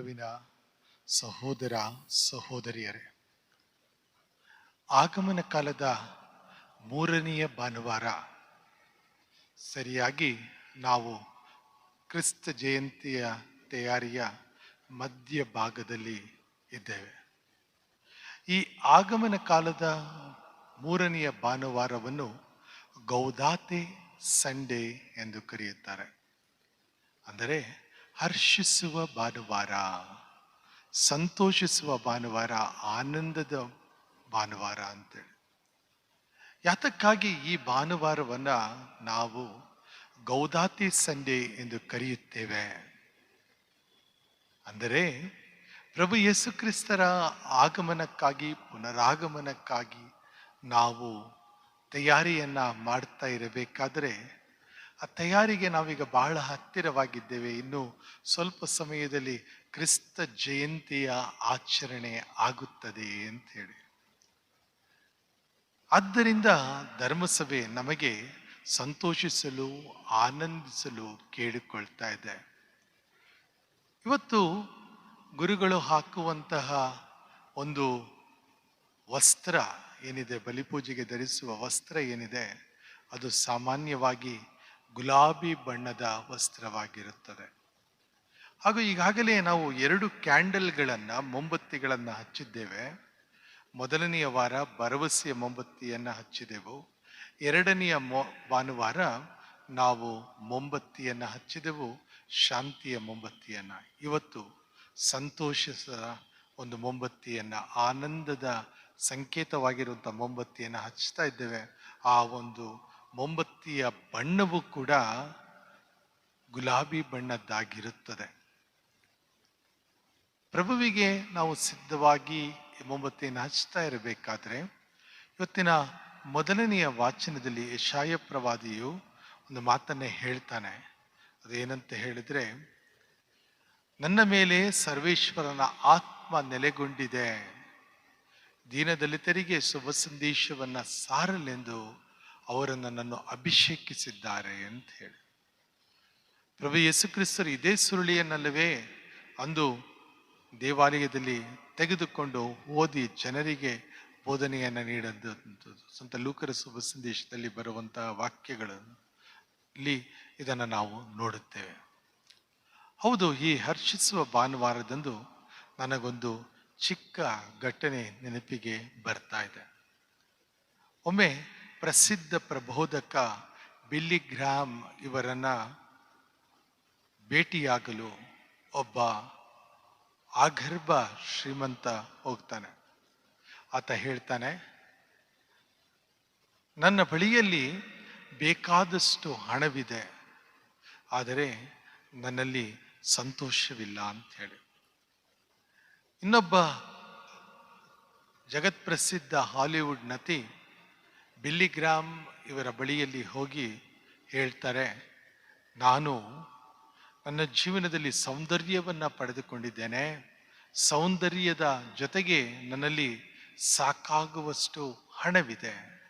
ನನ್ನೊಲವಿನ ಸಹೋದರ ಸಹೋದರಿಯರೇ, ಆಗಮನ ಕಾಲದ ಮೂರನೆಯ ಭಾನುವಾರ ಸರಿಯಾಗಿ ನಾವು ಕ್ರಿಸ್ತ ಜಯಂತಿಯ ತಯಾರಿಯ ಮಧ್ಯ ಭಾಗದಲ್ಲಿ ಇದ್ದೇವೆ. ಈ ಆಗಮನ ಕಾಲದ ಮೂರನೆಯ ಭಾನುವಾರವನ್ನು ಗೌದಾತೆ ಸಂಡೇ ಎಂದು ಕರೆಯುತ್ತಾರೆ. ಅಂದರೆ ಹರ್ಷಿಸುವ ಭಾನುವಾರ, ಸಂತೋಷಿಸುವ ಭಾನುವಾರ, ಆನಂದದ ಭಾನುವಾರ ಅಂತೇಳಿ. ಯಾತಕ್ಕಾಗಿ ಈ ಭಾನುವಾರವನ್ನು ನಾವು ಗೌದಾತಿ ಸಂಡೆ ಎಂದು ಕರೆಯುತ್ತೇವೆ? ಅಂದರೆ ಪ್ರಭು ಯೇಸು ಕ್ರಿಸ್ತರ ಆಗಮನಕ್ಕಾಗಿ, ಪುನರಾಗಮನಕ್ಕಾಗಿ ನಾವು ತಯಾರಿಯನ್ನು ಮಾಡ್ತಾ ಇರಬೇಕಾದ್ರೆ ಆ ತಯಾರಿಗೆ ನಾವೀಗ ಬಹಳ ಹತ್ತಿರವಾಗಿದ್ದೇವೆ. ಇನ್ನು ಸ್ವಲ್ಪ ಸಮಯದಲ್ಲಿ ಕ್ರಿಸ್ತ ಜಯಂತಿಯ ಆಚರಣೆ ಆಗುತ್ತದೆ ಅಂತ ಹೇಳಿ ಆದ್ದರಿಂದ ಧರ್ಮಸಭೆ ನಮಗೆ ಸಂತೋಷಿಸಲು, ಆನಂದಿಸಲು ಕೇಳಿಕೊಳ್ತಾ ಇದೆ. ಇವತ್ತು ಗುರುಗಳು ಹಾಕುವಂತಹ ಒಂದು ವಸ್ತ್ರ ಏನಿದೆ, ಬಲಿಪೂಜೆಗೆ ಧರಿಸುವ ವಸ್ತ್ರ ಏನಿದೆ, ಅದು ಸಾಮಾನ್ಯವಾಗಿ ಗುಲಾಬಿ ಬಣ್ಣದ ವಸ್ತ್ರವಾಗಿರುತ್ತದೆ. ಹಾಗೂ ಈಗಾಗಲೇ ನಾವು ಎರಡು ಕ್ಯಾಂಡಲ್ಗಳನ್ನು ಮೊಂಬತ್ತಿಗಳನ್ನು ಹಚ್ಚಿದ್ದೇವೆ. ಮೊದಲನೆಯ ವಾರ ಭರವಸೆಯ ಮೊಂಬತ್ತಿಯನ್ನು ಹಚ್ಚಿದೆವು. ಎರಡನೆಯ ಮೊ, ಭಾನುವಾರ ನಾವು ಮೊಂಬತ್ತಿಯನ್ನು ಹಚ್ಚಿದೆವು. ಶಾಂತಿಯ ಮೊಂಬತ್ತಿಯನ್ನು ಇವತ್ತು ಸಂತೋಷದ ಒಂದು ಮೊಂಬತ್ತಿಯನ್ನು ಆನಂದದ ಸಂಕೇತವಾಗಿರುವಂಥ ಮೊಂಬತ್ತಿಯನ್ನು ಹಚ್ತಾ ಇದ್ದೇವೆ. ಆ ಒಂದು ಮೊಂಬತ್ತಿಯ ಬಣ್ಣವು ಕೂಡ ಗುಲಾಬಿ ಬಣ್ಣದ್ದಾಗಿರುತ್ತದೆ. ಪ್ರಭುವಿಗೆ ನಾವು ಸಿದ್ಧವಾಗಿ ಮೊಂಬತ್ತಿಯನ್ನು ಹಚ್ತಾ ಇರಬೇಕಾದ್ರೆ, ಇವತ್ತಿನ ಮೊದಲನೆಯ ವಾಚನದಲ್ಲಿ ಯಶಾಯ ಪ್ರವಾದಿಯು ಒಂದು ಮಾತನ್ನೇ ಹೇಳ್ತಾನೆ. ಅದೇನಂತ ಹೇಳಿದ್ರೆ, ನನ್ನ ಮೇಲೆ ಸರ್ವೇಶ್ವರನ ಆತ್ಮ ನೆಲೆಗೊಂಡಿದೆ. ದೀನದಲಿತರಿಗೆ ಶುಭ ಸಂದೇಶವನ್ನ ಸಾರಲೆಂದು ಅವರು ನನ್ನನ್ನು ಅಭಿಷೇಕಿಸಿದ್ದಾರೆ ಅಂತ ಹೇಳಿ. ಪ್ರಭು ಯೇಸು ಕ್ರಿಸ್ತರು ಇದೇ ಸುರುಳಿಯನ್ನಲ್ಲವೇ ಅಂದು ದೇವಾಲಯದಲ್ಲಿ ತೆಗೆದುಕೊಂಡು ಓದಿ ಜನರಿಗೆ ಬೋಧನೆಯನ್ನು ನೀಡದಂಥದ್ದು ಸಂತ ಲೂಕರ ಶುಭ ಸಂದೇಶದಲ್ಲಿ ಬರುವಂತಹ ವಾಕ್ಯಗಳನ್ನು ಇಲ್ಲಿ ಇದನ್ನು ನಾವು ನೋಡುತ್ತೇವೆ. ಹೌದು, ಈ ಹರ್ಷಿಸುವ ಭಾನುವಾರದಂದು ನನಗೊಂದು ಚಿಕ್ಕ ಘಟನೆ ನೆನಪಿಗೆ ಬರ್ತಾ ಇದೆ. ಒಮ್ಮೆ ಪ್ರಸಿದ್ಧ ಪ್ರಬೋಧಕ ಬಿಲ್ಲಿ ಗ್ರಾಮ್ ಇವರನ್ನ ಭೇಟಿಯಾಗಲು ಒಬ್ಬ ಆಗರ್ಭ ಶ್ರೀಮಂತ ಹೋಗ್ತಾನೆ. ಆತ ಹೇಳ್ತಾನೆ, ನನ್ನ ಬಳಿಯಲ್ಲಿ ಬೇಕಾದಷ್ಟು ಹಣವಿದೆ, ಆದರೆ ನನ್ನಲ್ಲಿ ಸಂತೋಷವಿಲ್ಲ ಅಂತ ಹೇಳಿ ಇನ್ನೊಬ್ಬ ಜಗತ್ಪ್ರಸಿದ್ಧ ಹಾಲಿವುಡ್ ನಟಿ ಬಿಲ್ಲಿ ಗ್ರಾಮ್ ಇವರ ಬಳಿಯಲ್ಲಿ ಹೋಗಿ ಹೇಳ್ತಾರೆ, ನಾನು ನನ್ನ ಜೀವನದಲ್ಲಿ ಸೌಂದರ್ಯವನ್ನು ಪಡೆದುಕೊಂಡಿದ್ದೇನೆ. ಸೌಂದರ್ಯದ ಜೊತೆಗೆ ನನ್ನಲ್ಲಿ ಸಾಕಾಗುವಷ್ಟು ಹಣವಿದೆ.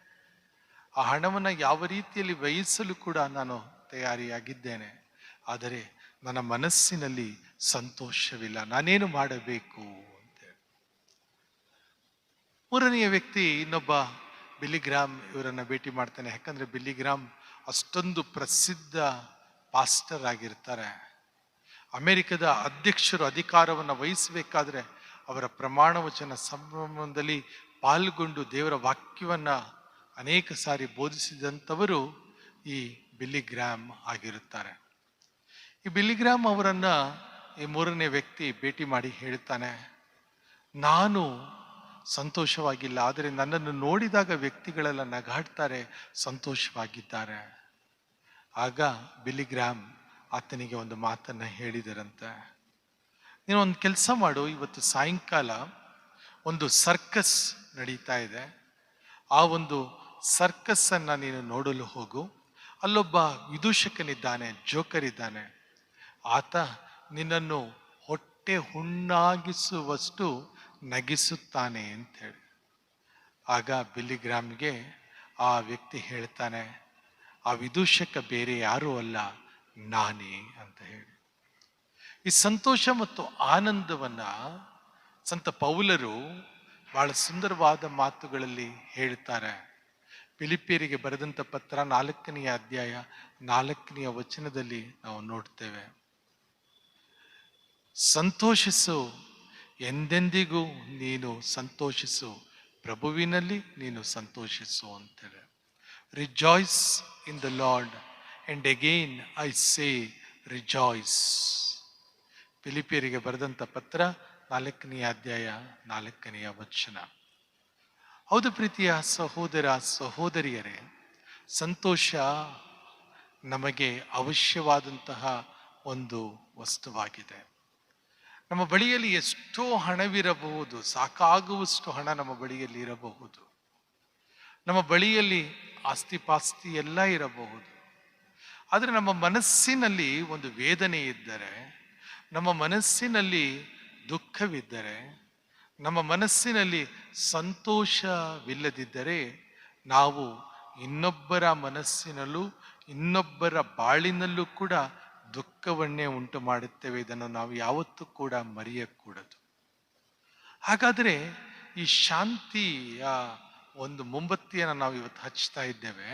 ಆ ಹಣವನ್ನು ಯಾವ ರೀತಿಯಲ್ಲಿ ವ್ಯಯಿಸಲು ಕೂಡ ನಾನು ತಯಾರಿಯಾಗಿದ್ದೇನೆ. ಆದರೆ ನನ್ನ ಮನಸ್ಸಿನಲ್ಲಿ ಸಂತೋಷವಿಲ್ಲ. ನಾನೇನು ಮಾಡಬೇಕು? ಅಂತೇಳಿ ಮೂರನೆಯ ವ್ಯಕ್ತಿ ಇನ್ನೊಬ್ಬ ಬಿಲಿಗ್ರಾಮ್ ಇವರನ್ನು ಭೇಟಿ ಮಾಡ್ತಾನೆ. ಯಾಕಂದರೆ ಬಿಲಿಗ್ರಾಮ್ ಅಷ್ಟೊಂದು ಪ್ರಸಿದ್ಧ ಪಾಸ್ಟರ್ ಆಗಿರ್ತಾರೆ. ಅಮೆರಿಕದ ಅಧ್ಯಕ್ಷರು ಅಧಿಕಾರವನ್ನು ವಹಿಸಬೇಕಾದ್ರೆ ಅವರ ಪ್ರಮಾಣ ವಚನ ಸಂಭ್ರಮದಲ್ಲಿ ಪಾಲ್ಗೊಂಡು ದೇವರ ವಾಕ್ಯವನ್ನು ಅನೇಕ ಸಾರಿ ಬೋಧಿಸಿದಂಥವರು ಈ ಬಿಲಿಗ್ರಾಮ್ ಆಗಿರುತ್ತಾರೆ. ಈ ಬಿಲಿಗ್ರಾಮ್ ಅವರನ್ನು ಈ ಮೂರನೇ ವ್ಯಕ್ತಿ ಭೇಟಿ ಮಾಡಿ ಹೇಳ್ತಾನೆ, ನಾನು ಸಂತೋಷವಾಗಿಲ್ಲ. ಆದರೆ ನನ್ನನ್ನು ನೋಡಿದಾಗ ವ್ಯಕ್ತಿಗಳೆಲ್ಲ ನಗಾಡ್ತಾರೆ, ಸಂತೋಷವಾಗಿದ್ದಾರೆ. ಆಗ ಬಿಲಿಗ್ರಾಮ್ ಆತನಿಗೆ ಒಂದು ಮಾತನ್ನು ಹೇಳಿದರಂತೆ. ನೀನು ಒಂದು ಕೆಲಸ ಮಾಡು, ಇವತ್ತು ಸಾಯಂಕಾಲ ಒಂದು ಸರ್ಕಸ್ ನಡೀತಾ ಇದೆ. ಆ ಒಂದು ಸರ್ಕಸ್ಸನ್ನು ನೀನು ನೋಡಲು ಹೋಗು. ಅಲ್ಲೊಬ್ಬ ವಿದೂಷಕನಿದ್ದಾನೆ ಜೋಕರ್ ಇದ್ದಾನೆ ಆತ ನಿನ್ನನ್ನು ಹೊಟ್ಟೆ ಹುಣ್ಣಾಗಿಸುವಷ್ಟು ನಗಿಸುತ್ತಾನೆ ಅಂತ ಹೇಳಿ ಆಗ ಬಿಲ್ಲಿಗ್ರಾಮ್ಗೆ ಆ ವ್ಯಕ್ತಿ ಹೇಳ್ತಾನೆ, ಆ ವಿದೂಷಕ ಬೇರೆ ಯಾರೂ ಅಲ್ಲ, ನಾನೇ ಅಂತ ಹೇಳಿ. ಈ ಸಂತೋಷ ಮತ್ತು ಆನಂದವನ್ನ ಸಂತ ಪೌಲರು ಬಹಳ ಸುಂದರವಾದ ಮಾತುಗಳಲ್ಲಿ ಹೇಳ್ತಾರೆ. ಫಿಲಿಪಿಯರಿಗೆ ಬರೆದಂಥ ಪತ್ರ ನಾಲ್ಕನೆಯ ಅಧ್ಯಾಯ ನಾಲ್ಕನೆಯ ವಚನದಲ್ಲಿ ನಾವು ನೋಡ್ತೇವೆ. ಸಂತೋಷಿಸು ಎಂದೆಂದಿಗೂ ನೀನು ಸಂತೋಷಿಸು, ಪ್ರಭುವಿನಲ್ಲಿ ನೀನು ಸಂತೋಷಿಸು ಅಂತೇಳಿ rejoice in the Lord and again I say rejoice ಫಿಲಿಪಿಯರಿಗೆ ಬರೆದಂಥ ಪತ್ರ ನಾಲ್ಕನೆಯ ಅಧ್ಯಾಯ ನಾಲ್ಕನೆಯ ವಚನ. ಹೌದು ಪ್ರೀತಿಯ ಸಹೋದರ, ಸಹೋದರಿಯರೇ, ಸಂತೋಷ ನಮಗೆ ಅವಶ್ಯವಾದಂತಹ ಒಂದು ವಸ್ತುವಾಗಿದೆ. ನಮ್ಮ ಬಳಿಯಲ್ಲಿ ಎಷ್ಟೋ ಹಣವಿರಬಹುದು, ಸಾಕಾಗುವಷ್ಟು ಹಣ ನಮ್ಮ ಬಳಿಯಲ್ಲಿ ಇರಬಹುದು. ನಮ್ಮ ಬಳಿಯಲ್ಲಿ ಆಸ್ತಿ ಪಾಸ್ತಿ ಎಲ್ಲ ಇರಬಹುದು. ಆದರೆ ನಮ್ಮ ಮನಸ್ಸಿನಲ್ಲಿ ಒಂದು ವೇದನೆ ಇದ್ದರೆ, ನಮ್ಮ ಮನಸ್ಸಿನಲ್ಲಿ ದುಃಖವಿದ್ದರೆ, ನಮ್ಮ ಮನಸ್ಸಿನಲ್ಲಿ ಸಂತೋಷವಿಲ್ಲದಿದ್ದರೆ ನಾವು ಇನ್ನೊಬ್ಬರ ಮನಸ್ಸಿನಲ್ಲೂ, ಇನ್ನೊಬ್ಬರ ಬಾಳಿನಲ್ಲೂ ಕೂಡ ದುಃಖವನ್ನೇ ಉಂಟು ಮಾಡುತ್ತೇವೆ, ಇದನ್ನು ನಾವು ಯಾವತ್ತೂ ಕೂಡ ಮರೆಯಕೂಡದು. ಹಾಗಾದರೆ ಈ ಶಾಂತಿಯ ಒಂದು ಮೊಂಬತ್ತಿಯನ್ನು ನಾವು ಇವತ್ತು ಹಚ್ತಾ ಇದ್ದೇವೆ.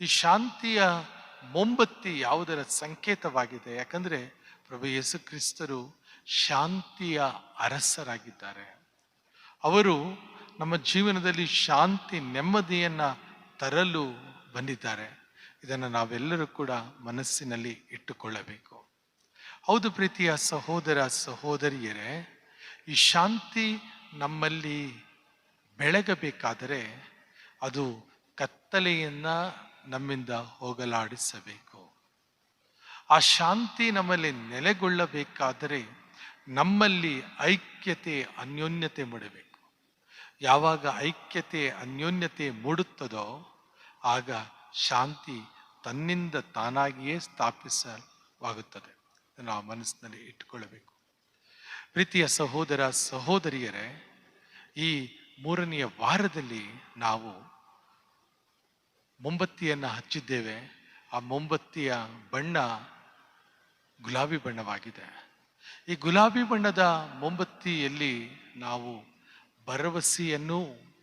ಈ ಶಾಂತಿಯ ಮೊಂಬತ್ತಿ ಯಾವುದರ ಸಂಕೇತವಾಗಿದೆ? ಯಾಕಂದರೆ ಪ್ರಭು ಯೇಸು ಕ್ರಿಸ್ತರು ಶಾಂತಿಯ ಅರಸರಾಗಿದ್ದಾರೆ. ಅವರು ನಮ್ಮ ಜೀವನದಲ್ಲಿ ಶಾಂತಿ ನೆಮ್ಮದಿಯನ್ನು ತರಲು ಬಂದಿದ್ದಾರೆ. ಇದನ್ನು ನಾವೆಲ್ಲರೂ ಕೂಡ ಮನಸ್ಸಿನಲ್ಲಿ ಇಟ್ಟುಕೊಳ್ಳಬೇಕು. ಹೌದು ಪ್ರೀತಿಯ ಸಹೋದರ ಸಹೋದರಿಯರೇ, ಈ ಶಾಂತಿ ನಮ್ಮಲ್ಲಿ ಬೆಳಗಬೇಕಾದರೆ ಅದು ಕತ್ತಲೆಯನ್ನು ನಮ್ಮಿಂದ ಹೋಗಲಾಡಿಸಬೇಕು. ಆ ಶಾಂತಿ ನಮ್ಮಲ್ಲಿ ನೆಲೆಗೊಳ್ಳಬೇಕಾದರೆ ನಮ್ಮಲ್ಲಿ ಐಕ್ಯತೆ, ಅನ್ಯೋನ್ಯತೆ ಮೂಡಬೇಕು. ಯಾವಾಗ ಐಕ್ಯತೆ, ಅನ್ಯೋನ್ಯತೆ ಮೂಡುತ್ತದೋ ಆಗ ಶಾಂತಿ ತನ್ನಿಂದ ತಾನಾಗಿಯೇ ಸ್ಥಾಪಿಸವಾಗುತ್ತದೆ ನಾವು ಮನಸ್ಸಿನಲ್ಲಿ ಇಟ್ಟುಕೊಳ್ಳಬೇಕು. ಪ್ರೀತಿಯ ಸಹೋದರ ಸಹೋದರಿಯರೇ, ಈ ಮೂರನೆಯ ವಾರದಲ್ಲಿ ನಾವು ಮೊಂಬತ್ತಿಯನ್ನು ಹಚ್ಚಿದ್ದೇವೆ. ಆ ಮೊಂಬತ್ತಿಯ ಬಣ್ಣ ಗುಲಾಬಿ ಬಣ್ಣವಾಗಿದೆ. ಈ ಗುಲಾಬಿ ಬಣ್ಣದ ಮೊಂಬತ್ತಿಯಲ್ಲಿ ನಾವು ಭರವಸೆಯನ್ನು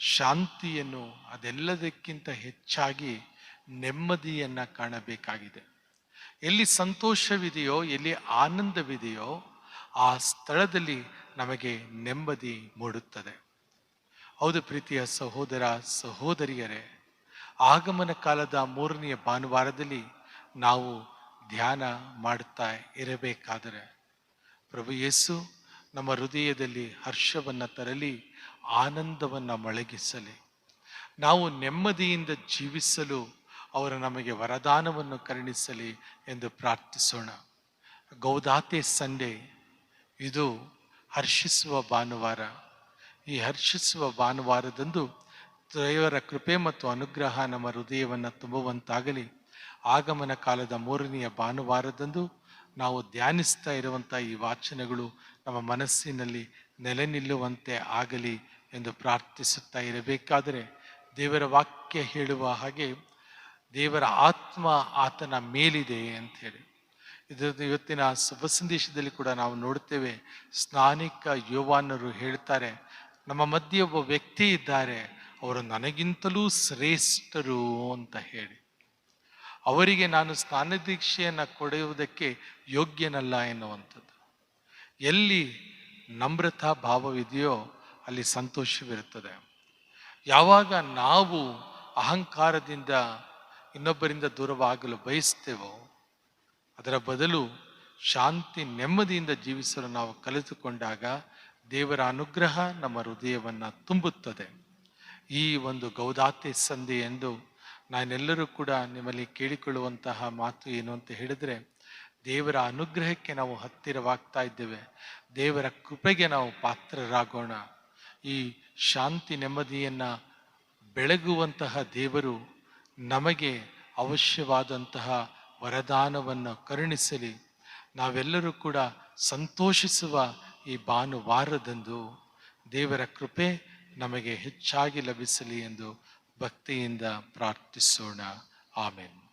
ಶಾಂತಿಯನ್ನು ಅದೆಲ್ಲದಕ್ಕಿಂತ ಹೆಚ್ಚಾಗಿ ನೆಮ್ಮದಿಯನ್ನು ಕಾಣಬೇಕಾಗಿದೆ. ಎಲ್ಲಿ ಸಂತೋಷವಿದೆಯೋ, ಎಲ್ಲಿ ಆನಂದವಿದೆಯೋ, ಆ ಸ್ಥಳದಲ್ಲಿ ನಮಗೆ ನೆಮ್ಮದಿ ಮೂಡುತ್ತದೆ. ಹೌದು ಪ್ರೀತಿಯ ಸಹೋದರ, ಸಹೋದರಿಯರೇ, ಆಗಮನ ಕಾಲದ ಮೂರನೆಯ ಭಾನುವಾರದಲ್ಲಿ ನಾವು ಧ್ಯಾನ ಮಾಡುತ್ತಾ ಇರಬೇಕಾದರೆ, ಪ್ರಭು ಯೇಸು ನಮ್ಮ ಹೃದಯದಲ್ಲಿ ಹರ್ಷವನ್ನು ತರಲಿ, ಆನಂದವನ್ನು ಮೊಳಗಿಸಲಿ. ನಾವು ನೆಮ್ಮದಿಯಿಂದ ಜೀವಿಸಲು ಅವರು ನಮಗೆ ವರದಾನವನ್ನು ಕರುಣಿಸಲಿ ಎಂದು ಪ್ರಾರ್ಥಿಸೋಣ. ಗೌದಾತೆ ಸಂಡೆ, ಇದು ಹರ್ಷಿಸುವ ಭಾನುವಾರ. ಈ ಹರ್ಷಿಸುವ ಭಾನುವಾರದಂದು ದೇವರ ಕೃಪೆ ಮತ್ತು ಅನುಗ್ರಹ ನಮ್ಮ ಹೃದಯವನ್ನು ತುಂಬುವಂತಾಗಲಿ. ಆಗಮನ ಕಾಲದ ಮೂರನೆಯ ಭಾನುವಾರದಂದು ನಾವು ಧ್ಯಾನಿಸ್ತಾ ಇರುವಂಥ ಈ ವಾಚನಗಳು ನಮ್ಮ ಮನಸ್ಸಿನಲ್ಲಿ ನೆಲೆ ನಿಲ್ಲುವಂತೆ ಆಗಲಿ ಎಂದು ಪ್ರಾರ್ಥಿಸುತ್ತಾ ಇರಬೇಕಾದರೆ ದೇವರ ವಾಕ್ಯ ಹೇಳುವ ಹಾಗೆ ದೇವರ ಆತ್ಮ ಆತನ ಮೇಲಿದೆ ಅಂತ ಹೇಳಿ. ಇದರ ಇವತ್ತಿನ ಶುಭ ಸಂದೇಶದಲ್ಲಿ ಕೂಡ ನಾವು ನೋಡುತ್ತೇವೆ ಸ್ನಾನಿಕ ಯುವಾನರು ಹೇಳ್ತಾರೆ, ನಮ್ಮ ಮಧ್ಯೆ ಒಬ್ಬ ವ್ಯಕ್ತಿ ಇದ್ದಾರೆ, ಅವರು ನನಗಿಂತಲೂ ಶ್ರೇಷ್ಠರು ಅಂತ ಹೇಳಿ. ಅವರಿಗೆ ನಾನು ಸ್ನಾನ ದೀಕ್ಷೆಯನ್ನು ಕೊಡುವುದಕ್ಕೆ ಯೋಗ್ಯನಲ್ಲ ಎನ್ನುವಂಥದ್ದು. ಎಲ್ಲಿ ನಮ್ರತಾ ಭಾವವಿದೆಯೋ ಅಲ್ಲಿ ಸಂತೋಷವಿರುತ್ತದೆ. ಯಾವಾಗ ನಾವು ಅಹಂಕಾರದಿಂದ ಇನ್ನೊಬ್ಬರಿಂದ ದೂರವಾಗಲು ಬಯಸ್ತೇವೋ, ಅದರ ಬದಲು ಶಾಂತಿ ನೆಮ್ಮದಿಯಿಂದ ಜೀವಿಸಲು ನಾವು ಕಲಿತುಕೊಂಡಾಗ ದೇವರ ಅನುಗ್ರಹ ನಮ್ಮ ಹೃದಯವನ್ನು ತುಂಬುತ್ತದೆ. ಈ ಒಂದು ಗೌದಾತೆ ಸಂಧಿ ಎಂದು ನಾನೆಲ್ಲರೂ ಕೂಡ ನಿಮ್ಮಲ್ಲಿ ಕೇಳಿಕೊಳ್ಳುವಂತಹ ಮಾತು ಏನು ಅಂತ ಹೇಳಿದ್ರೆ ದೇವರ ಅನುಗ್ರಹಕ್ಕೆ ನಾವು ಹತ್ತಿರವಾಗ್ತಾ ಇದ್ದೇವೆ. ದೇವರ ಕೃಪೆಗೆ ನಾವು ಪಾತ್ರರಾಗೋಣ. ಈ ಶಾಂತಿ ನೆಮ್ಮದಿಯನ್ನು ಬೆಳಗುವಂತಹ ದೇವರು ನಮಗೆ ಅವಶ್ಯವಾದಂತಹ ವರದಾನವನ್ನು ಕರುಣಿಸಲಿ. ನಾವೆಲ್ಲರೂ ಕೂಡ ಸಂತೋಷಿಸುವ ಈ ಭಾನುವಾರದಂದು ದೇವರ ಕೃಪೆ ನಮಗೆ ಹೆಚ್ಚಾಗಿ ಲಭಿಸಲಿ ಎಂದು ಭಕ್ತಿಯಿಂದ ಪ್ರಾರ್ಥಿಸೋಣ. ಆಮೇನ್.